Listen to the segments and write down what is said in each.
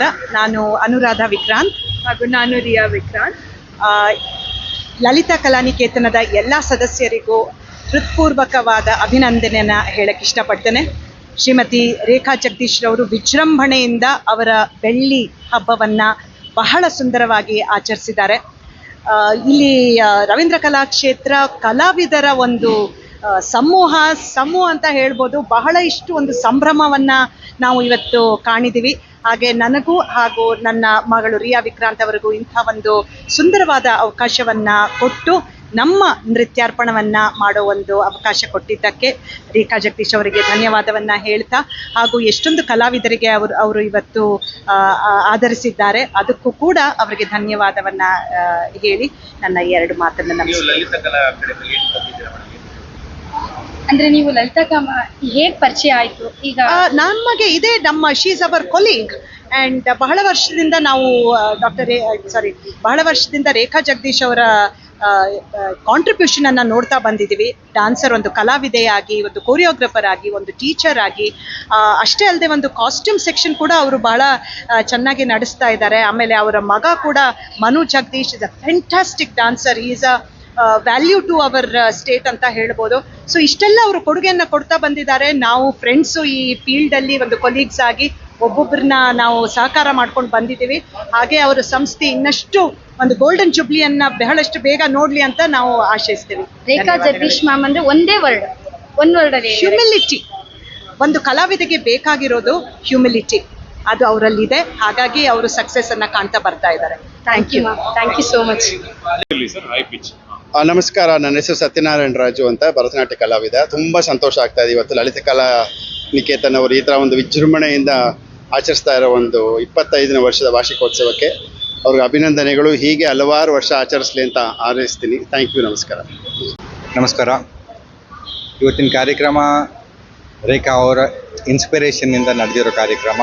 ನಮಸ್ಕಾರ. ನಾನು ಅನುರಾಧ ವಿಕ್ರಾಂತ್ ಹಾಗೂ ನಾನು ರಿಯಾ ವಿಕ್ರಾಂತ್. ಲಲಿತಾ ಕಲಾನಿಕೇತನದ ಎಲ್ಲ ಸದಸ್ಯರಿಗೂ ಹೃತ್ಪೂರ್ವಕವಾದ ಅಭಿನಂದನೆಯನ್ನ ಹೇಳಕ್ಕೆ ಇಷ್ಟಪಡ್ತೇನೆ. ಶ್ರೀಮತಿ ರೇಖಾ ಜಗದೀಶ್ ಅವರು ವಿಜೃಂಭಣೆಯಿಂದ ಅವರ ಬೆಳ್ಳಿ ಹಬ್ಬವನ್ನ ಬಹಳ ಸುಂದರವಾಗಿ ಆಚರಿಸಿದ್ದಾರೆ. ಇಲ್ಲಿ ರವೀಂದ್ರ ಕಲಾಕ್ಷೇತ್ರ ಕಲಾವಿದರ ಒಂದು ಸಮೂಹ ಸಮೂಹ ಅಂತ ಹೇಳ್ಬೋದು. ಬಹಳ ಇಷ್ಟು ಒಂದು ಸಂಭ್ರಮವನ್ನ ನಾವು ಇವತ್ತು ಕಾಣಿದೀವಿ. ಹಾಗೆ ನನಗೂ ಹಾಗೂ ನನ್ನ ಮಗಳು ರಿಯಾ ವಿಕ್ರಾಂತ್ ಅವರಿಗೂ ಇಂಥ ಒಂದು ಸುಂದರವಾದ ಅವಕಾಶವನ್ನ ಕೊಟ್ಟು ನಮ್ಮ ನೃತ್ಯಾರ್ಪಣವನ್ನ ಮಾಡೋ ಒಂದು ಅವಕಾಶ ಕೊಟ್ಟಿದ್ದಕ್ಕೆ ರೇಖಾ ಜಗದೀಶ್ ಅವರಿಗೆ ಧನ್ಯವಾದವನ್ನ ಹೇಳ್ತಾ ಹಾಗೂ ಎಷ್ಟೊಂದು ಕಲಾವಿದರಿಗೆ ಅವರು ಅವರು ಇವತ್ತು ಆಧರಿಸಿದ್ದಾರೆ. ಅದಕ್ಕೂ ಕೂಡ ಅವರಿಗೆ ಧನ್ಯವಾದವನ್ನ ಹೇಳಿ ನನ್ನ ಎರಡು ಮಾತನ್ನ ನೀವು ನಮಸ್ಕಾರ ಲಲಿತ ಕಲಾ ಅಕಾಡೆಮಿಗೆ ಎಷ್ಟು ಬಂದಿದ್ದೀರಾ ಮೇಡಮ್ ಅಂದ್ರೆ ನೀವು ಲಲಿತಾ ಕಾಮ ಹೇಗ್ ಪರಿಚಯ ಆಯ್ತು? ಈಗ ನಮಗೆ ಇದೇ ನಮ್ಮ ಶೀಸ್ ಅವರ್ ಕೊಲೀಗ್ ಅಂಡ್ ಬಹಳ ವರ್ಷದಿಂದ ನಾವು ಡಾಕ್ಟರ್ ಸಾರಿ ಬಹಳ ವರ್ಷದಿಂದ ರೇಖಾ ಜಗದೀಶ್ ಅವರ ಕಾಂಟ್ರಿಬ್ಯೂಷನ್ ಅನ್ನ ನೋಡ್ತಾ ಬಂದಿದ್ದೀವಿ. ಡಾನ್ಸರ್ ಒಂದು ಕಲಾವಿದೆಯಾಗಿ, ಒಂದು ಕೊರಿಯೋಗ್ರಫರ್ ಆಗಿ, ಒಂದು ಟೀಚರ್ ಆಗಿ. ಅಷ್ಟೇ ಅಲ್ಲದೆ ಒಂದು ಕಾಸ್ಟ್ಯೂಮ್ ಸೆಕ್ಷನ್ ಕೂಡ ಅವರು ಬಹಳ ಚೆನ್ನಾಗಿ ನಡೆಸ್ತಾ ಇದ್ದಾರೆ. ಆಮೇಲೆ ಅವರ ಮಗ ಕೂಡ Manu Jagadish is a fantastic dancer is a value to our state ಅಂತ ಹೇಳ್ಬೋದು. ಸೊ ಇಷ್ಟೆಲ್ಲ ಅವರು ಕೊಡುಗೆಯನ್ನ ಕೊಡ್ತಾ ಬಂದಿದ್ದಾರೆ. ನಾವು ಫ್ರೆಂಡ್ಸು ಈ ಫೀಲ್ಡಲ್ಲಿ ಒಂದು ಕೊಲೀಗ್ಸ್ ಆಗಿ ಒಬ್ಬೊಬ್ಬರನ್ನ ನಾವು ಸಹಕಾರ ಮಾಡ್ಕೊಂಡು ಬಂದಿದ್ದೀವಿ. ಹಾಗೆ ಅವರ ಸಂಸ್ಥೆ ಇನ್ನಷ್ಟು ಒಂದು ಗೋಲ್ಡನ್ ಜುಬ್ಲಿಯನ್ನ ಬಹಳಷ್ಟು ಬೇಗ ನೋಡ್ಲಿ ಅಂತ ನಾವು ಆಶಿಸ್ತೀವಿ. ರೇಖಾ ಜಗದೀಶ್ ಮ್ಯಾಮ್ ಅಂದ್ರೆ ಒಂದೇ ವರ್ಡ್. ಒಂದ್ ವರ್ಡ್ ಅಲ್ಲಿ ಹ್ಯೂಮಿಲಿಟಿ ಒಂದು ಕಲಾವಿದಗೆ ಬೇಕಾಗಿರೋದು ಹ್ಯೂಮಿಲಿಟಿ ಅದು ಅವರಲ್ಲಿದೆ. ಹಾಗಾಗಿ ಅವರು ಸಕ್ಸಸ್ ಅನ್ನ ಕಾಣ್ತಾ ಬರ್ತಾ ಇದ್ದಾರೆ. Thank you ma'am thank you so much sir high pitch ಆ, ನಮಸ್ಕಾರ, ನನ್ನ ಹೆಸರು ಸತ್ಯನಾರಾಯಣ ರಾಜು ಅಂತ ಭರತನಾಟ್ಯ ಕಲಾವಿದ. ತುಂಬ ಸಂತೋಷ ಆಗ್ತಾ ಇದೆ ಇವತ್ತು ಲಲಿತ ಕಲಾ ನಿಕೇತನ್ ಅವರು ಈ ಥರ ಒಂದು ವಿಜೃಂಭಣೆಯಿಂದ ಆಚರಿಸ್ತಾ ಇರೋ ಒಂದು ಇಪ್ಪತ್ತೈದನೇ ವರ್ಷದ ವಾರ್ಷಿಕೋತ್ಸವಕ್ಕೆ ಅವ್ರಿಗೆ ಅಭಿನಂದನೆಗಳು. ಹೀಗೆ ಹಲವಾರು ವರ್ಷ ಆಚರಿಸಲಿ ಅಂತ ಆರೈಸ್ತೀನಿ ಥ್ಯಾಂಕ್ ಯು ನಮಸ್ಕಾರ. ನಮಸ್ಕಾರ. ಇವತ್ತಿನ ಕಾರ್ಯಕ್ರಮ ರೇಖಾ ಅವರ ಇನ್ಸ್ಪಿರೇಷನ್ನಿಂದ ನಡೆದಿರೋ ಕಾರ್ಯಕ್ರಮ.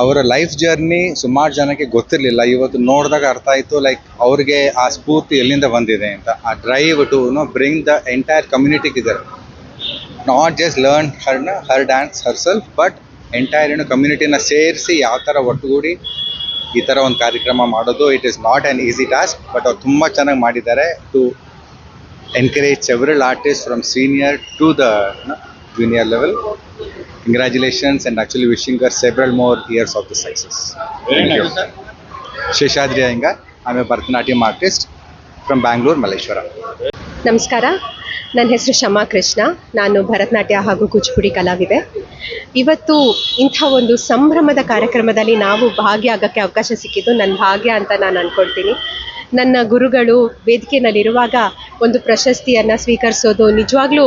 ಅವರ ಲೈಫ್ ಜರ್ನಿ ಸುಮಾರು ಜನಕ್ಕೆ ಗೊತ್ತಿರಲಿಲ್ಲ. ಇವತ್ತು ನೋಡಿದಾಗ ಅರ್ಥ ಆಯಿತು ಲೈಕ್ ಅವ್ರಿಗೆ ಆ ಸ್ಫೂರ್ತಿ ಎಲ್ಲಿಂದ ಬಂದಿದೆ ಅಂತ. A drive to no bring the entire ಕಮ್ಯುನಿಟಿಗೆ ಇದಾರೆ not just learn ಹರ್ನ her dance herself but entire ಏನು ಕಮ್ಯುನಿಟಿನ ಸೇರಿಸಿ ಯಾವ ಥರ ಒಟ್ಟುಗೂಡಿ ಈ ಥರ ಒಂದು ಕಾರ್ಯಕ್ರಮ ಮಾಡೋದು. It is not an easy task but ಅವ್ರು ತುಂಬ ಚೆನ್ನಾಗಿ ಮಾಡಿದ್ದಾರೆ to encourage several artist from senior to the junior level. Congratulations and actually wishing her several more years of the success. Thank you. Sheshadri Iyengar, I'm a Bharatanatyam artist from Bangalore, Malaysia. ನಮಸ್ಕಾರ ನನ್ನ ಹೆಸರು ಶಮಾ ಕೃಷ್ಣ ನಾನು ಭರತನಾಟ್ಯ ಹಾಗೂ ಕೂಚಿಪುಡಿ ಕಲಾವಿದೆ ಇವತ್ತು ಇಂಥ ಒಂದು ಸಂಭ್ರಮದ ಕಾರ್ಯಕ್ರಮದಲ್ಲಿ ನಾವು ಭಾಗಿಯಾಗಕ್ಕೆ ಅವಕಾಶ ಸಿಕ್ಕಿದ್ದು ನನ್ನ ಭಾಗ್ಯ ಅಂತ ನಾನು ಅಂದ್ಕೊಳ್ತೀನಿ ನನ್ನ ಗುರುಗಳು ವೇದಿಕೆಯಲ್ಲಿರುವಾಗ ಒಂದು ಪ್ರಶಸ್ತಿಯನ್ನು ಸ್ವೀಕರಿಸೋದು ನಿಜವಾಗ್ಲೂ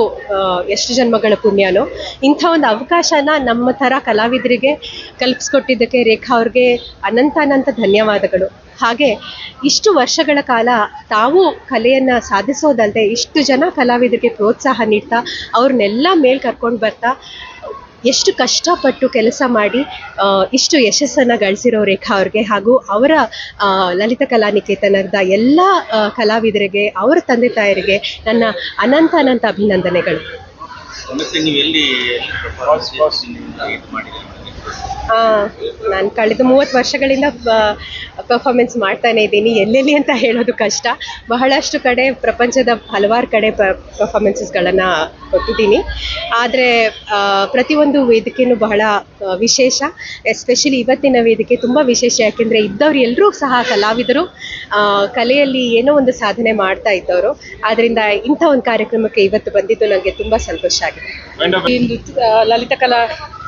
ಎಷ್ಟು ಜನ್ಮಗಳ ಪುಣ್ಯನೋ. ಇಂಥ ಒಂದು ಅವಕಾಶನ ನಮ್ಮ ಥರ ಕಲಾವಿದರಿಗೆ ಕಲ್ಪಿಸ್ಕೊಟ್ಟಿದ್ದಕ್ಕೆ ರೇಖಾ ಅವ್ರಿಗೆ ಅನಂತ ಅನಂತ ಧನ್ಯವಾದಗಳು. ಹಾಗೆ ಇಷ್ಟು ವರ್ಷಗಳ ಕಾಲ ತಾವು ಕಲೆಯನ್ನು ಸಾಧಿಸೋದಲ್ಲದೆ ಇಷ್ಟು ಜನ ಕಲಾವಿದರಿಗೆ ಪ್ರೋತ್ಸಾಹ ನೀಡ್ತಾ, ಅವ್ರನ್ನೆಲ್ಲ ಮೇಲೆ ಕರ್ಕೊಂಡು ಬರ್ತಾ ಎಷ್ಟು ಕಷ್ಟಪಟ್ಟು ಕೆಲಸ ಮಾಡಿ ಇಷ್ಟು ಯಶಸ್ಸನ್ನು ಗಳಿಸಿರೋ ರೇಖಾ ಅವ್ರಿಗೆ ಹಾಗೂ ಅವರ ಲಲಿತ ಕಲಾ ನಿಕೇತನದ ಎಲ್ಲ ಕಲಾವಿದರಿಗೆ, ಅವರ ತಂದೆ ತಾಯರಿಗೆ ನನ್ನ ಅನಂತ ಅನಂತ ಅಭಿನಂದನೆಗಳು. ಮಾಡಿದ್ದೀರಾ ನಾನು ಕಳೆದ ಮೂವತ್ತು ವರ್ಷಗಳಿಂದ ಪರ್ಫಾರ್ಮೆನ್ಸ್ ಮಾಡ್ತಾನೆ ಇದ್ದೀನಿ. ಎಲ್ಲೆಲ್ಲಿ ಅಂತ ಹೇಳೋದು ಕಷ್ಟ. ಬಹಳಷ್ಟು ಕಡೆ ಪ್ರಪಂಚದ ಹಲವಾರು ಕಡೆ ಪರ್ಫಾರ್ಮೆನ್ಸಸ್ಗಳನ್ನು ಕೊಟ್ಟಿದ್ದೀನಿ. ಆದರೆ ಪ್ರತಿಯೊಂದು ವೇದಿಕೆನೂ ಬಹಳ ವಿಶೇಷ. ಎಸ್ಪೆಷಲಿ ಇವತ್ತಿನ ವೇದಿಕೆ ತುಂಬ ವಿಶೇಷ. ಯಾಕೆಂದರೆ ಇದ್ದವ್ರು ಎಲ್ಲರೂ ಸಹ ಕಲಾವಿದರು. ಆ, ಕಲೆಯಲ್ಲಿ ಏನೋ ಒಂದು ಸಾಧನೆ ಮಾಡ್ತಾ ಇದ್ದವರು. ಆದ್ದರಿಂದ ಇಂಥ ಒಂದು ಕಾರ್ಯಕ್ರಮಕ್ಕೆ ಇವತ್ತು ಬಂದಿದ್ದು ನನಗೆ ತುಂಬ ಸಂತೋಷ ಆಗಿದೆ. ಲಲಿತ ಕಲಾ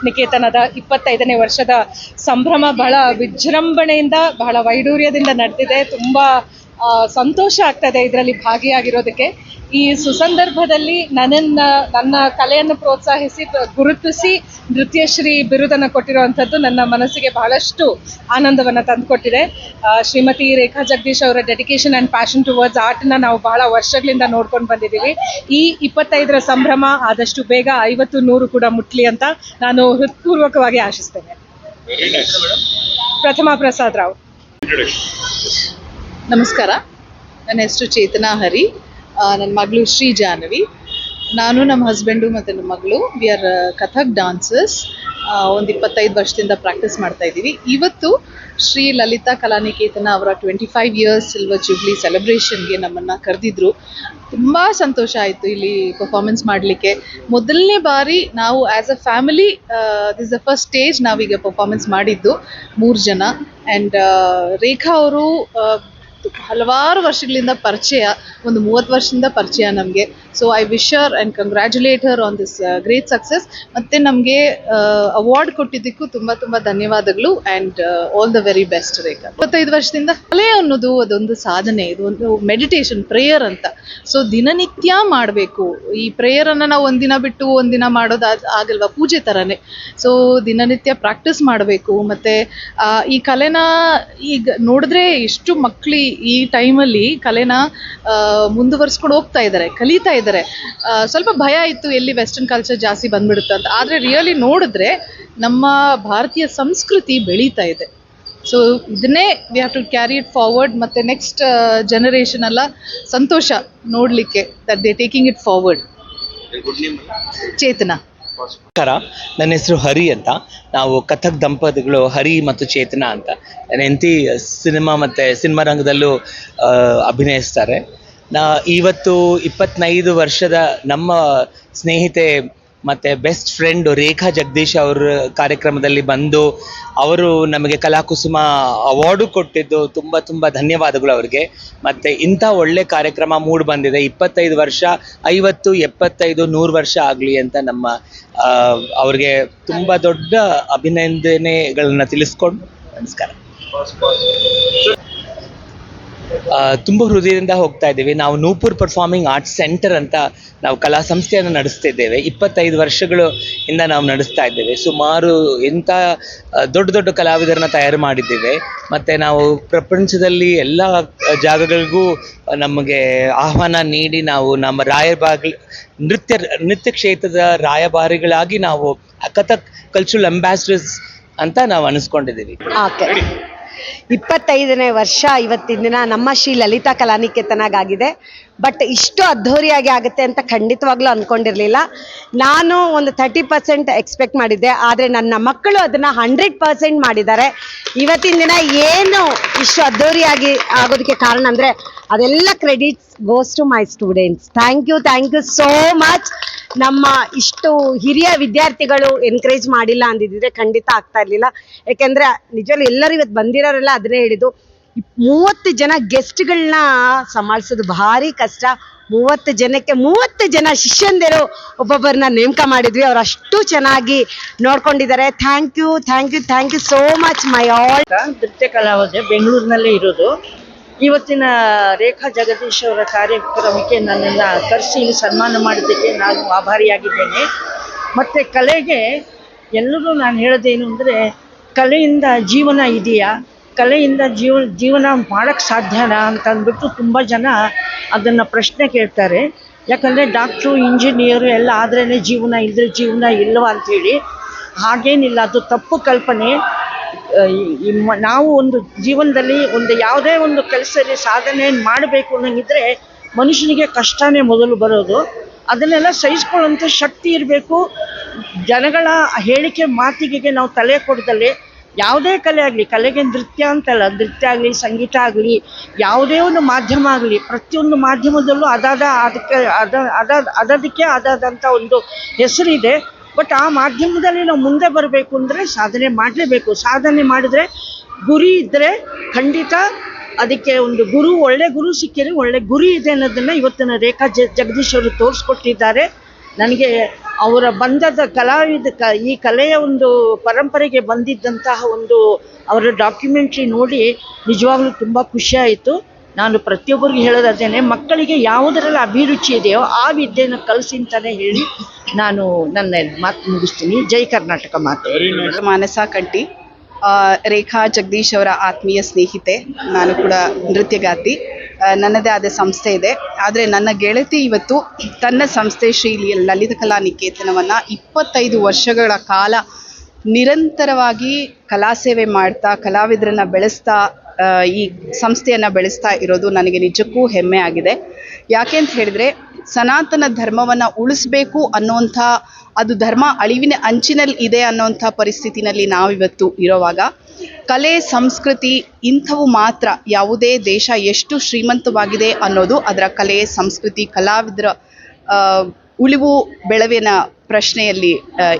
ನಿಕೇತನದ ಇಪ್ಪತ್ತೈದನೇ ವರ್ಷದ ಸಂಭ್ರಮ ಬಹಳ ವಿಜೃಂಭಣೆಯಿಂದ, ಬಹಳ ವೈಡೂರ್ಯದಿಂದ ನಡೆದಿದೆ. ತುಂಬಾ ಸಂತೋಷ ಆಗ್ತದೆ ಇದರಲ್ಲಿ ಭಾಗಿಯಾಗಿರೋದಕ್ಕೆ. ಈ ಸುಸಂದರ್ಭದಲ್ಲಿ ನನ್ನನ್ನ ನನ್ನ ಕಲೆಯನ್ನು ಪ್ರೋತ್ಸಾಹಿಸಿ ಗುರುತಿಸಿ ನೃತ್ಯಶ್ರೀ ಬಿರುದನ್ನು ಕೊಟ್ಟಿರುವಂಥದ್ದು ನನ್ನ ಮನಸ್ಸಿಗೆ ಬಹಳಷ್ಟು ಆನಂದವನ್ನು ತಂದುಕೊಟ್ಟಿದೆ. ಆ, ಶ್ರೀಮತಿ ರೇಖಾ ಜಗದೀಶ್ ಅವರ ಡೆಡಿಕೇಶನ್ ಆ್ಯಂಡ್ ಪ್ಯಾಷನ್ ಟುವರ್ಡ್ಸ್ ಆರ್ಟ್ನ ನಾವು ಬಹಳ ವರ್ಷಗಳಿಂದ ನೋಡ್ಕೊಂಡು ಬಂದಿದ್ದೀವಿ. ಈ ಇಪ್ಪತ್ತೈದರ ಸಂಭ್ರಮ ಆದಷ್ಟು ಬೇಗ ಐವತ್ತು ನೂರು ಕೂಡ ಮುಟ್ಲಿ ಅಂತ ನಾನು ಹೃತ್ಪೂರ್ವಕವಾಗಿ ಆಶಿಸ್ತೇನೆ. ಪ್ರಥಮ ಪ್ರಸಾದ್ ರಾವ್. ನಮಸ್ಕಾರ. ನನ್ನ ಹೆಸರು ಚೇತನಾ ಹರಿ. ನನ್ನ ಮಗಳು ಶ್ರೀ ಜಾಹ್ನವಿ. ನಾನು ನಮ್ಮ ಹಸ್ಬೆಂಡು ಮತ್ತು ನಮ್ಮ ಮಗಳು ವಿ ಆರ್ ಕಥಕ್ ಡಾನ್ಸಸ್ ಒಂದು ಇಪ್ಪತ್ತೈದು ವರ್ಷದಿಂದ ಪ್ರಾಕ್ಟೀಸ್ ಮಾಡ್ತಾ ಇದ್ದೀವಿ. ಇವತ್ತು ಶ್ರೀ ಲಲಿತಾ ಕಲಾನಿಕೇತನ ಅವರ twenty five years silver jubilee ಸೆಲೆಬ್ರೇಷನ್ಗೆ ನಮ್ಮನ್ನು ಕರೆದಿದ್ರು. ತುಂಬ ಸಂತೋಷ ಆಯಿತು ಇಲ್ಲಿ ಪರ್ಫಾರ್ಮೆನ್ಸ್ ಮಾಡಲಿಕ್ಕೆ. ಮೊದಲನೇ ಬಾರಿ ನಾವು as a family this the first stage ನಾವೀಗ ಪರ್ಫಾರ್ಮೆನ್ಸ್ ಮಾಡಿದ್ದು ಮೂರು ಜನ. ಆ್ಯಂಡ್ ರೇಖಾ ಅವರು ಹಲವಾರು ವರ್ಷಗಳಿಂದ ಪರಿಚಯ ಒಂದು ಮೂವತ್ತು ವರ್ಷದಿಂದ ಪರಿಚಯ ನಮಗೆ. So I wish her and congratulate her on this great success ಮತ್ತು ನಮಗೆ ಅವಾರ್ಡ್ ಕೊಟ್ಟಿದ್ದಕ್ಕೂ ತುಂಬ ತುಂಬ ಧನ್ಯವಾದಗಳು and all the very best Rekha. ಇಪ್ಪತ್ತೈದು ವರ್ಷದಿಂದ ಕಲೆ ಅನ್ನೋದು ಅದೊಂದು ಸಾಧನೆ, ಇದು ಒಂದು ಮೆಡಿಟೇಷನ್ ಪ್ರೇಯರ್ ಅಂತ. ಸೊ ದಿನನಿತ್ಯ ಮಾಡಬೇಕು. ಈ ಪ್ರೇಯರನ್ನು ನಾವು ಒಂದಿನ ಬಿಟ್ಟು ಒಂದಿನ ಮಾಡೋದು ಆಗ್- ಆಗಲ್ವಾ? ಪೂಜೆ ಥರನೇ ಸೊ ದಿನನಿತ್ಯ ಪ್ರಾಕ್ಟೀಸ್ ಮಾಡಬೇಕು. ಮತ್ತು ಈ ಕಲೆನ ಈಗ ನೋಡಿದ್ರೆ ಎಷ್ಟು ಮಕ್ಕಳು ಈ ಟೈಮಲ್ಲಿ ಕಲೆನ ಮುಂದುವರ್ಸ್ಕೊಂಡು ಹೋಗ್ತಾ ಇದ್ದಾರೆ, ಕಲಿತಾ ಇದ್ದಾರೆ. ಆ, ಸ್ವಲ್ಪ ಭಯ ಇತ್ತು ಎಲ್ಲಿ ವೆಸ್ಟರ್ನ್ ಕಲ್ಚರ್ ಜಾಸ್ತಿ ಬಂದ್ಬಿಡುತ್ತೆ ಅಂತ. ಆದರೆ ರಿಯಲಿ ನೋಡಿದ್ರೆ ನಮ್ಮ ಭಾರತೀಯ ಸಂಸ್ಕೃತಿ ಬೆಳೀತಾ ಇದೆ. ಸೊ ಇದನ್ನೇ we have to carry it forward ಮತ್ತು ನೆಕ್ಸ್ಟ್ ಜನರೇಷನ್ ಎಲ್ಲ ಸಂತೋಷ ನೋಡಲಿಕ್ಕೆ that they taking it forward Chetana. ನಮಸ್ಕಾರ. ನನ್ನ ಹೆಸರು ಹರಿ ಅಂತ. ನಾವು ಕಥಕ್ ದಂಪತಿಗಳು ಹರಿ ಮತ್ತು ಚೇತನ ಅಂತ. ನನ್ನ ಹೆಂಡತಿ ಸಿನಿಮಾ ಮತ್ತು ಸಿನಿಮಾ ರಂಗದಲ್ಲೂ ಅಭಿನಯಿಸ್ತಾರೆ. ನಾ ಇವತ್ತು ಇಪ್ಪತ್ತೈದು ವರ್ಷದ ನಮ್ಮ ಸ್ನೇಹಿತೆ ಮತ್ತು ಬೆಸ್ಟ್ ಫ್ರೆಂಡ್ ರೇಖಾ ಜಗದೀಶ್ ಅವ್ರ ಕಾರ್ಯಕ್ರಮದಲ್ಲಿ ಬಂದು ಅವರು ನಮಗೆ ಕಲಾಕುಸುಮ ಅವಾರ್ಡು ಕೊಟ್ಟಿದ್ದು ತುಂಬ ತುಂಬ ಧನ್ಯವಾದಗಳು ಅವರಿಗೆ. ಮತ್ತು ಇಂಥ ಒಳ್ಳೆ ಕಾರ್ಯಕ್ರಮ ಮೂಡಿ ಬಂದಿದೆ. ಇಪ್ಪತ್ತೈದು ವರ್ಷ, ಐವತ್ತು, ಎಪ್ಪತ್ತೈದು, ನೂರು ವರ್ಷ ಆಗಲಿ ಅಂತ ನಮ್ಮ ಅವ್ರಿಗೆ ತುಂಬ ದೊಡ್ಡ ಅಭಿನಂದನೆಗಳನ್ನು ತಿಳಿಸ್ಕೊಂಡು ನಮಸ್ಕಾರ. ತುಂಬ ಹೃದಯದಿಂದ ಹೋಗ್ತಾ ಇದ್ದೀವಿ. ನಾವು ನೂಪುರ್ ಪರ್ಫಾರ್ಮಿಂಗ್ ಆರ್ಟ್ಸ್ ಸೆಂಟರ್ ಅಂತ ನಾವು ಕಲಾ ಸಂಸ್ಥೆಯನ್ನು ನಡೆಸ್ತಿದ್ದೇವೆ. ಇಪ್ಪತ್ತೈದು ವರ್ಷಗಳು ಇಂದ ನಾವು ನಡೆಸ್ತಾ ಇದ್ದೇವೆ. ಸುಮಾರು ಎಂತ ದೊಡ್ಡ ದೊಡ್ಡ ಕಲಾವಿದರನ್ನ ತಯಾರು ಮಾಡಿದ್ದೇವೆ. ಮತ್ತು ನಾವು ಪ್ರಪಂಚದಲ್ಲಿ ಎಲ್ಲ ಜಾಗಗಳಿಗೂ ನಮಗೆ ಆಹ್ವಾನ ನೀಡಿ ನಾವು ನಮ್ಮ ರಾಯಬಾಗ್ಲ ನೃತ್ಯ ನೃತ್ಯ ಕ್ಷೇತ್ರದ ರಾಯಭಾರಿಗಳಾಗಿ ನಾವು ಕಥಕ್ ಕಲ್ಚರಲ್ ಅಂಬಾಸಿಡರ್ಸ್ ಅಂತ ನಾವು ಅನಿಸ್ಕೊಂಡಿದ್ದೀವಿ. ಇಪ್ಪತ್ತೈದನೇ ವರ್ಷ ಇವತ್ತಿನ ದಿನ ನಮ್ಮ ಶ್ರೀ ಲಲಿತಾ ಕಲಾನಿಕೇತನಾಗಾಗಿದೆ. ಬಟ್ ಇಷ್ಟು ಅದ್ಧೂರಿಯಾಗಿ ಆಗುತ್ತೆ ಅಂತ ಖಂಡಿತವಾಗ್ಲೂ ಅಂದ್ಕೊಂಡಿರಲಿಲ್ಲ ನಾನು ಒಂದು ತರ್ಟಿ ಪರ್ಸೆಂಟ್ ಎಕ್ಸ್ಪೆಕ್ಟ್ ಮಾಡಿದ್ದೆ, ಆದರೆ ನನ್ನ ಮಕ್ಕಳು ಅದನ್ನು ಹಂಡ್ರೆಡ್ ಪರ್ಸೆಂಟ್ ಮಾಡಿದ್ದಾರೆ. ಇವತ್ತಿನ ದಿನ ಏನು ಇಷ್ಟು ಅದ್ಧೂರಿಯಾಗಿ ಆಗೋದಕ್ಕೆ ಕಾರಣ ಅಂದರೆ ಅದೆಲ್ಲ credits goes to my students thank you thank you so much ನಮ್ಮ ಇಷ್ಟು ಹಿರಿಯ ವಿದ್ಯಾರ್ಥಿಗಳು ಎನ್ಕರೇಜ್ ಮಾಡಿಲ್ಲ ಅಂದಿದ್ರೆ ಖಂಡಿತ ಆಗ್ತಾ ಇರಲಿಲ್ಲ. ಯಾಕೆಂದರೆ ನಿಜವಲ್ಲೂ ಎಲ್ಲರೂ ಇವತ್ತು ಬಂದಿರೋರೆಲ್ಲ ಅದನ್ನೇ ಹೇಳಿದ್ದು. ಮೂವತ್ತು ಜನ ಗೆಸ್ಟ್ಗಳನ್ನ ಸಂಭಾಳಿಸೋದು ಭಾರಿ ಕಷ್ಟ. ಮೂವತ್ತು ಜನಕ್ಕೆ ಮೂವತ್ತು ಜನ ಶಿಷ್ಯಂದಿರು ಒಬ್ಬೊಬ್ಬರನ್ನ ನೇಮಕ ಮಾಡಿದ್ವಿ. ಅವ್ರು ಅಷ್ಟು ಚೆನ್ನಾಗಿ ನೋಡ್ಕೊಂಡಿದ್ದಾರೆ. Thank you thank you thank you so much my all ನೃತ್ಯ ಕಲಾವಿದೆ ಬೆಂಗಳೂರಿನಲ್ಲೇ ಇರೋದು. ಇವತ್ತಿನ ರೇಖಾ ಜಗದೀಶ್ ಅವರ ಕಾರ್ಯಕ್ರಮಕ್ಕೆ ನನ್ನನ್ನು ಕರೆಸಿ ಸನ್ಮಾನ ಮಾಡಿದ್ದಕ್ಕೆ ನಾನು ಆಭಾರಿಯಾಗಿದ್ದೇನೆ. ಮತ್ತು ಕಲೆಗೆ ಎಲ್ಲರೂ ನಾನು ಹೇಳೋದೇನು ಅಂದರೆ, ಕಲೆಯಿಂದ ಜೀವನ ಇದೆಯಾ? ಕಲೆಯಿಂದ ಜೀವ, ಜೀವನ ಮಾಡೋಕ್ಕೆ ಸಾಧ್ಯನಾ ಅಂತ ಅಂದ್ಬಿಟ್ಟು ತುಂಬ ಜನ ಅದನ್ನು ಪ್ರಶ್ನೆ ಕೇಳ್ತಾರೆ. ಯಾಕಂದರೆ ಡಾಕ್ಟ್ರು, ಇಂಜಿನಿಯರು ಎಲ್ಲ ಆದ್ರೇ ಜೀವನ ಇಲ್ಲದ್ರೆ ಜೀವನ ಇಲ್ಲವ ಅಂಥೇಳಿ ಹಾಗೇನಿಲ್ಲ. ಅದು ತಪ್ಪು ಕಲ್ಪನೆ. ನಾವು ಒಂದು ಜೀವನದಲ್ಲಿ ಒಂದು ಯಾವುದೇ ಒಂದು ಕೆಲಸದಲ್ಲಿ ಸಾಧನೆ ಮಾಡಬೇಕು ಅನ್ನೋಂಗಿದ್ರೆ ಮನುಷ್ಯನಿಗೆ ಕಷ್ಟನೇ ಮೊದಲು ಬರೋದು. ಅದನ್ನೆಲ್ಲ ಸಹಿಸ್ಕೊಳ್ಳೋಂಥ ಶಕ್ತಿ ಇರಬೇಕು. ಜನಗಳ ಹೇಳಿಕೆ ಮಾತಿಗೆ ನಾವು ತಲೆ ಕೊಡ್ದಲೆ ಯಾವುದೇ ಕಲೆ ಆಗಲಿ, ಕಲೆಗೆ ನೃತ್ಯ ಅಂತಲ್ಲ, ನೃತ್ಯ ಆಗಲಿ, ಸಂಗೀತ ಆಗಲಿ, ಯಾವುದೇ ಒಂದು ಮಾಧ್ಯಮ ಆಗಲಿ, ಪ್ರತಿಯೊಂದು ಮಾಧ್ಯಮದಲ್ಲೂ ಅದಾದ ಅದಕ್ಕೆ, ಅದ ಅದ ಅದಕ್ಕೆ ಅದಾದಂಥ ಒಂದು ಹೆಸರಿದೆ. ಬಟ್ ಆ ಮಾಧ್ಯಮದಲ್ಲಿ ನಾವು ಮುಂದೆ ಬರಬೇಕು ಅಂದರೆ ಸಾಧನೆ ಮಾಡಲೇಬೇಕು. ಸಾಧನೆ ಮಾಡಿದರೆ ಗುರಿ ಇದ್ದರೆ ಖಂಡಿತ ಅದಕ್ಕೆ ಒಂದು ಗುರು, ಒಳ್ಳೆ ಗುರು ಸಿಕ್ಕಿದ್ರೆ ಒಳ್ಳೆ ಗುರಿ ಇದೆ ಅನ್ನೋದನ್ನು ಇವತ್ತಿನ ರೇಖಾ ಜಗದೀಶ್ ಅವರು ತೋರಿಸ್ಕೊಟ್ಟಿದ್ದಾರೆ. ನನಗೆ ಅವರ ಬಂದದ ಕಲಾವಿದ ಕ ಈ ಕಲೆಯ ಒಂದು ಪರಂಪರೆಗೆ ಬಂದಿದ್ದಂತಹ ಒಂದು ಅವರ ಡಾಕ್ಯುಮೆಂಟ್ರಿ ನೋಡಿ ನಿಜವಾಗ್ಲೂ ತುಂಬ ಖುಷಿಯಾಯಿತು ನಾನು ಪ್ರತಿಯೊಬ್ಬರಿಗೂ ಹೇಳೋದದೇನೆ ಮಕ್ಕಳಿಗೆ ಯಾವುದರಲ್ಲಿ ಅಭಿರುಚಿ ಇದೆಯೋ ಆ ವಿದ್ಯೆಯನ್ನು ಕಲಿಸಿ ಅಂತಲೇ ಹೇಳಿ ನಾನು ನನ್ನ ಮಾತು ಮುಗಿಸ್ತೀನಿ. ಜೈ ಕರ್ನಾಟಕ ಮಾತು. ಮಾನಸ ಕಂಠಿ. ರೇಖಾ ಜಗದೀಶ್ ಅವರ ಆತ್ಮೀಯ ಸ್ನೇಹಿತೆ. ನಾನು ಕೂಡ ನೃತ್ಯಗಾತಿ ನನ್ನದೇ ಆದ ಸಂಸ್ಥೆ ಇದೆ. ಆದರೆ ನನ್ನ ಗೆಳತಿ ಇವತ್ತು ತನ್ನ ಸಂಸ್ಥೆ ಲಿ- ಲಲಿತ ಕಲಾ ನಿಕೇತನವನ್ನು ಇಪ್ಪತ್ತೈದು ವರ್ಷಗಳ ಕಾಲ ನಿರಂತರವಾಗಿ ಕಲಾ ಸೇವೆ ಮಾಡ್ತಾ, ಕಲಾವಿದರನ್ನ ಬೆಳೆಸ್ತಾ ಈ ಸಂಸ್ಥೆಯನ್ನು ಬೆಳೆಸ್ತಾ ಇರೋದು ನನಗೆ ನಿಜಕ್ಕೂ ಹೆಮ್ಮೆ ಆಗಿದೆ. ಯಾಕೆ ಅಂತ ಹೇಳಿದರೆ, ಸನಾತನ ಧರ್ಮವನ್ನು ಉಳಿಸ್ಬೇಕು ಅನ್ನುವಂಥ ಅದು ಧರ್ಮ ಅಳಿವಿನ ಅಂಚಿನಲ್ಲಿ ಇದೆ ಅನ್ನೋಂಥ ಪರಿಸ್ಥಿತಿನಲ್ಲಿ ನಾವಿವತ್ತು ಇರೋವಾಗ ಕಲೆ, ಸಂಸ್ಕೃತಿ ಇಂಥವು ಮಾತ್ರ ಯಾವುದೇ ದೇಶ ಎಷ್ಟು ಶ್ರೀಮಂತವಾಗಿದೆ ಅನ್ನೋದು ಅದರ ಕಲೆ, ಸಂಸ್ಕೃತಿ, ಕಲಾವಿದರ ಉಳಿವು, ಬೆಳವಿನ ಪ್ರಶ್ನೆಯಲ್ಲಿ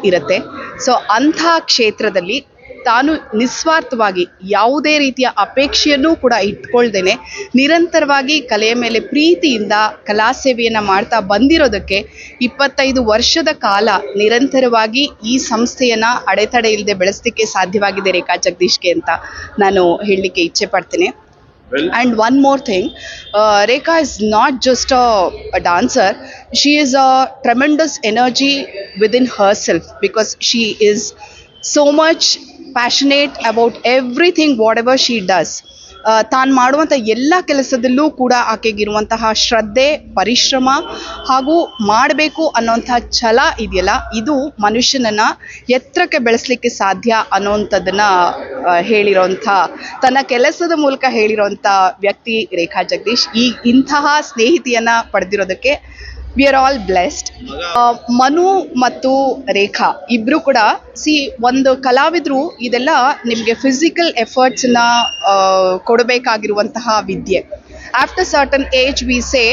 ಇರುತ್ತೆ. ಸೊ ಅಂಥ ಕ್ಷೇತ್ರದಲ್ಲಿ ತಾನು ನಿಸ್ವಾರ್ಥವಾಗಿ ಯಾವುದೇ ರೀತಿಯ ಅಪೇಕ್ಷೆಯನ್ನು ಕೂಡ ಇಟ್ಕೊಳ್ದೇನೆ ನಿರಂತರವಾಗಿ ಕಲೆಯ ಮೇಲೆ ಪ್ರೀತಿಯಿಂದ ಕಲಾ ಸೇವೆಯನ್ನು ಮಾಡ್ತಾ ಬಂದಿರೋದಕ್ಕೆ ಇಪ್ಪತ್ತೈದು ವರ್ಷದ ಕಾಲ ನಿರಂತರವಾಗಿ ಈ ಸಂಸ್ಥೆಯನ್ನು ಅಡೆತಡೆ ಇಲ್ಲದೆ ಬೆಳೆಸಲಿಕ್ಕೆ ಸಾಧ್ಯವಾಗಿದೆ ರೇಖಾ ಜಗದೀಶ್ಗೆ ಅಂತ ನಾನು ಹೇಳಲಿಕ್ಕೆ ಇಚ್ಛೆ ಪಡ್ತೇನೆ. And one more thing Rekha is not just a dancer a dancer, a is energy tremendous herself because because she is so much passionate everything whatever she does ತಾನು ಮಾಡುವಂಥ ಎಲ್ಲ ಕೆಲಸದಲ್ಲೂ ಕೂಡ ಆಕೆಗಿರುವಂತಹ ಶ್ರದ್ಧೆ, ಪರಿಶ್ರಮ ಹಾಗೂ ಮಾಡಬೇಕು ಅನ್ನೋಂಥ ಛಲ ಇದೆಯಲ್ಲ, ಇದು ಮನುಷ್ಯನನ್ನು ಎತ್ತರಕ್ಕೆ ಬೆಳೆಸಲಿಕ್ಕೆ ಸಾಧ್ಯ ಅನ್ನೋವಂಥದ್ದನ್ನು ಹೇಳಿರೋಂಥ, ತನ್ನ ಕೆಲಸದ ಮೂಲಕ ಹೇಳಿರೋಂಥ ವ್ಯಕ್ತಿ ರೇಖಾ ಜಗದೀಶ್. ಈ ಇಂತಹ ಸ್ನೇಹಿತೆಯನ್ನು ಪಡೆದಿರೋದಕ್ಕೆ we are all blessed Manu ಮತ್ತು ರೇಖಾ ಇಬ್ರು ಕೂಡ ಸಿ ಒಂದು ಕಲಾವಿದರು ಇದೆಲ್ಲ ನಿಮಗೆ ಫಿಸಿಕಲ್ ಎಫರ್ಟ್ಸ್ನ ಕೊಡಬೇಕಾಗಿರುವಂತಹ ವಿದ್ಯೆ. After certain age we say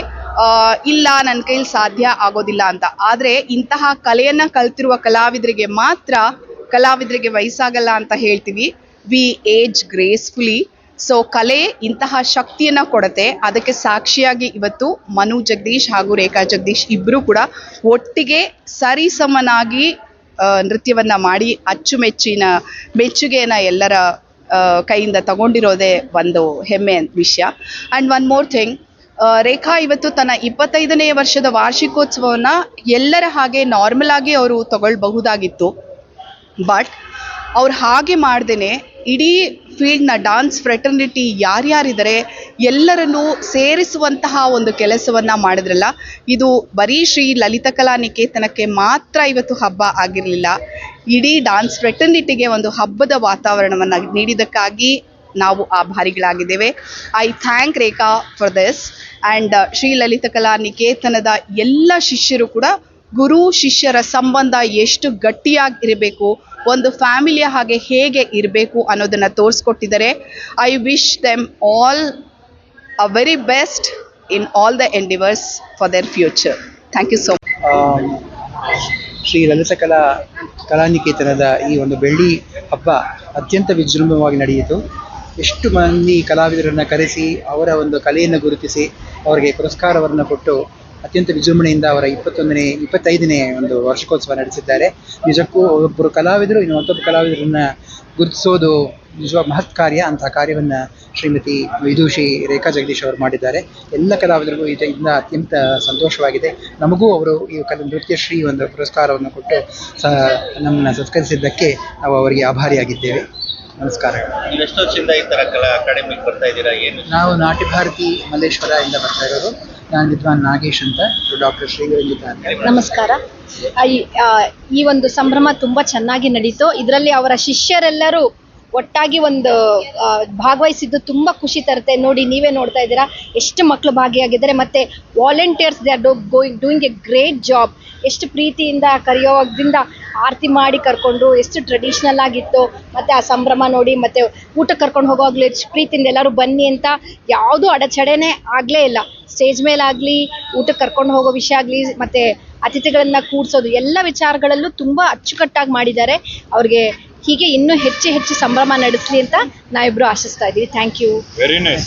ಇಲ್ಲ ನನ್ನ ಕೈಲಿ ಸಾಧ್ಯ ಆಗೋದಿಲ್ಲ ಅಂತ. ಆದರೆ ಇಂತಹ ಕಲೆಯನ್ನು ಕಲ್ತಿರುವ ಕಲಾವಿದರಿಗೆ ಮಾತ್ರ ಕಲಾವಿದರಿಗೆ ವಯಸ್ಸಾಗಲ್ಲ ಅಂತ ಹೇಳ್ತೀವಿ. ವಿ ಏಜ್ ಗ್ರೇಸ್ಫುಲಿ ಸೊ ಕಲೆ ಇಂತಹ ಶಕ್ತಿಯನ್ನು ಕೊಡತೆ ಅದಕ್ಕೆ ಸಾಕ್ಷಿಯಾಗಿ ಇವತ್ತು ಮನು ಜಗದೀಶ್ ಹಾಗೂ ರೇಖಾ ಜಗದೀಶ್ ಇಬ್ಬರೂ ಕೂಡ ಒಟ್ಟಿಗೆ ಸರಿಸಮನಾಗಿ ನೃತ್ಯವನ್ನು ಮಾಡಿ ಅಚ್ಚುಮೆಚ್ಚಿನ ಮೆಚ್ಚುಗೆಯನ್ನು ಎಲ್ಲರ ಕೈಯಿಂದ ತಗೊಂಡಿರೋದೇ ಒಂದು ಹೆಮ್ಮೆ ವಿಷಯ. And one more thing Rekha ಇವತ್ತು ತನ್ನ ಇಪ್ಪತ್ತೈದನೇ ವರ್ಷದ ವಾರ್ಷಿಕೋತ್ಸವವನ್ನು ಎಲ್ಲರ ಹಾಗೆ ನಾರ್ಮಲ್ ಆಗಿ ಅವರು ತಗೊಳ್ಬಹುದಾಗಿತ್ತು. ಬಟ್ ಅವ್ರು ಹಾಗೆ ಮಾಡ್ದೇನೆ ಇಡೀ ಫೀಲ್ಡ್ನ ಡಾನ್ಸ್ ಫ್ರೆಟರ್ನಿಟಿ ಯಾರ್ಯಾರಿದ್ದಾರೆ ಎಲ್ಲರನ್ನೂ ಸೇರಿಸುವಂತಹ ಒಂದು ಕೆಲಸವನ್ನು ಮಾಡಿದ್ರಲ್ಲ, ಇದು ಬರೀ ಶ್ರೀ ಲಲಿತಕಲಾ ನಿಕೇತನಕ್ಕೆ ಮಾತ್ರ ಇವತ್ತು ಹಬ್ಬ ಆಗಿರಲಿಲ್ಲ. ಇಡೀ ಡಾನ್ಸ್ ಫ್ರೆಟರ್ನಿಟಿಗೆ ಒಂದು ಹಬ್ಬದ ವಾತಾವರಣವನ್ನು ನೀಡಿದ್ದಕ್ಕಾಗಿ ನಾವು ಆಭಾರಿಗಳಾಗಿದ್ದೇವೆ. I thank Rekha for this. And Shri Lalithakala ನಿಕೇತನದ ಎಲ್ಲ ಶಿಷ್ಯರು ಕೂಡ, ಗುರು, ಶಿಷ್ಯರ ಸಂಬಂಧ ಎಷ್ಟು ಗಟ್ಟಿಯಾಗಿರಬೇಕು ಒಂದು ಫ್ಯಾಮಿಲಿಯ ಹಾಗೆ ಹೇಗೆ ಇರಬೇಕು ಅನ್ನೋದನ್ನು ತೋರಿಸ್ಕೊಟ್ಟಿದ್ದಾರೆ. I wish them all a very best in all the endeavours for their future thank you so Shri Lalithakala ಕಲಾನಿಕೇತನದ ಈ ಒಂದು ಬೆಳ್ಳಿ ಹಬ್ಬ ಅತ್ಯಂತ ವಿಜೃಂಭವಾಗಿ ನಡೆಯಿತು. ಎಷ್ಟು ಮಂದಿ ಕಲಾವಿದರನ್ನು ಕರೆಸಿ ಅವರ ಒಂದು ಕಲೆಯನ್ನು ಗುರುತಿಸಿ ಅವರಿಗೆ ಪುರಸ್ಕಾರವನ್ನು ಕೊಟ್ಟು ಅತ್ಯಂತ ವಿಜೃಂಭಣೆಯಿಂದ ಅವರ ಇಪ್ಪತ್ತೊಂದನೇ, ಇಪ್ಪತ್ತೈದನೇ ಒಂದು ವಾರ್ಷಿಕೋತ್ಸವ ನಡೆಸಿದ್ದಾರೆ. ನಿಜಕ್ಕೂ ಒಬ್ಬರು ಕಲಾವಿದರು ಇನ್ನು ಮತ್ತೊಬ್ಬ ಕಲಾವಿದರನ್ನ ಗುರುತಿಸೋದು ನಿಜವಾಗ ಮಹತ್ ಕಾರ್ಯ ಅಂತಹ ಕಾರ್ಯವನ್ನು ಶ್ರೀಮತಿ ವಿದೂಷಿ ರೇಖಾ ಜಗದೀಶ್ ಅವರು ಮಾಡಿದ್ದಾರೆ. ಎಲ್ಲ ಕಲಾವಿದರಿಗೂ ಇದರಿಂದ ಅತ್ಯಂತ ಸಂತೋಷವಾಗಿದೆ. ನಮಗೂ ಅವರು ಈ ಕಲ ನೃತ್ಯಶ್ರೀ ಒಂದು ಪುರಸ್ಕಾರವನ್ನು ಕೊಟ್ಟು ಸ ನಮ್ಮನ್ನು ಸತ್ಕರಿಸಿದ್ದಕ್ಕೆ ನಾವು ಅವರಿಗೆ ಆಭಾರಿಯಾಗಿದ್ದೇವೆ. ನಮಸ್ಕಾರ. ನೀವು ಎಷ್ಟು ವರ್ಷದಿಂದ ಈ ತರ ಕಲಾ ಅಕಾಡೆಮಿಗೆ ಬರ್ತಾ ಇದ್ದೀರಾ ಏನು? ನಾವು ನಾಟಿ ಭಾರತಿ ಮಲ್ಲೇಶ್ವರ ಇಂದ ಬರ್ತಾ ಇರೋದು. ನಾನು ವಿದ್ವಾನ್ ನಾಗೇಶ್ ಅಂತ ಡಾಕ್ಟರ್ ಶ್ರೀರಂಜಿತ ಅಂತ ನಮಸ್ಕಾರ. ಈ- ಆ, ಈ ಒಂದು ಸಂಭ್ರಮ ತುಂಬಾ ಚೆನ್ನಾಗಿ ನಡೀತು. ಇದರಲ್ಲಿ ಅವರ ಶಿಷ್ಯರೆಲ್ಲರೂ ಒಟ್ಟಾಗಿ ಒಂದು ಆ, ಭಾಗವಹಿಸಿದ್ದು ತುಂಬಾ ಖುಷಿ ತರುತ್ತೆ. ನೋಡಿ ನೀವೇ ನೋಡ್ತಾ ಇದ್ದೀರಾ ಎಷ್ಟು ಮಕ್ಕಳು ಭಾಗಿಯಾಗಿದ್ದಾರೆ. ಮತ್ತೆ volunteers they are going doing a great job ಎಷ್ಟು ಪ್ರೀತಿಯಿಂದ ಕರೆಯೋದ್ರಿಂದ ಆರತಿ ಮಾಡಿ ಕರ್ಕೊಂಡು, ಎಷ್ಟು ಟ್ರೆಡಿಷ್ನಲ್ ಆಗಿತ್ತು, ಮತ್ತೆ ಆ ಸಂಭ್ರಮ ನೋಡಿ, ಮತ್ತೆ ಊಟಕ್ಕೆ ಕರ್ಕೊಂಡು ಹೋಗುವಾಗ್ಲೂ ಎಷ್ಟು ಪ್ರೀತಿಯಿಂದ ಎಲ್ಲರೂ ಬನ್ನಿ ಅಂತ ಯಾವುದೂ ಅಡಚಣೆನೇ ಆಗಲೇ ಇಲ್ಲ. ಸ್ಟೇಜ್ ಮೇಲಾಗಲಿ ಊಟಕ್ಕೆ ಕರ್ಕೊಂಡು ಹೋಗೋ ವಿಷಯ ಆಗಲಿ, ಮತ್ತೆ ಅತಿಥಿಗಳನ್ನ ಕೂಡ್ಸೋದು, ಎಲ್ಲ ವಿಚಾರಗಳಲ್ಲೂ ತುಂಬಾ ಅಚ್ಚುಕಟ್ಟಾಗಿ ಮಾಡಿದ್ದಾರೆ. ಅವ್ರಿಗೆ ಹೀಗೆ ಇನ್ನೂ ಹೆಚ್ಚು ಹೆಚ್ಚು ಸಂಭ್ರಮ ನಡೆಸಲಿ ಅಂತ ನಾವಿಬ್ರು ಆಶಿಸ್ತಾ ಇದ್ದೀವಿ. Thank you very nice